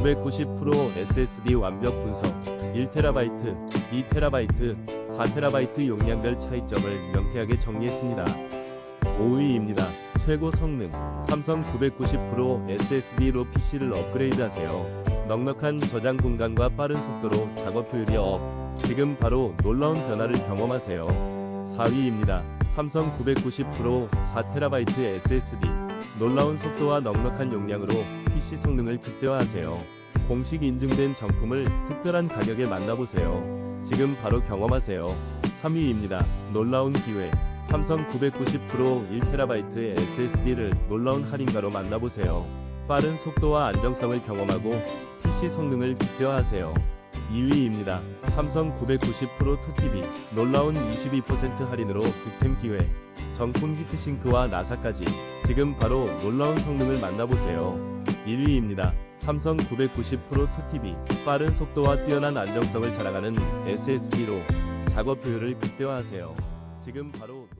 990% SSD 완벽 분석 1TB, 2TB, 4TB 용량별 차이점을 명쾌하게 정리했습니다. 5위입니다. 최고 성능 삼성 990% SSD로 PC를 업그레이드하세요. 넉넉한 저장 공간과 빠른 속도로 작업 효율이 업. 지금 바로 놀라운 변화를 경험하세요. 4위입니다. 삼성 990% 4TB SSD 놀라운 속도와 넉넉한 용량으로 PC 성능을 극대화하세요. 공식 인증된 정품을 특별한 가격에 만나보세요. 지금 바로 경험하세요. 3위입니다. 놀라운 기회. 삼성 990% 1TB SSD를 놀라운 할인가로 만나보세요. 빠른 속도와 안정성을 경험하고 PC 성능을 극대화하세요. 2위입니다. 삼성 990% 2TB 놀라운 22% 할인으로 득템 기회. 정품 히트싱크와 나사까지 지금 바로 놀라운 성능을 만나보세요. 1위입니다. 삼성 990% 2TB 빠른 속도와 뛰어난 안정성을 자랑하는 SSD로 작업 효율을 극대화하세요. 지금 바로 놀...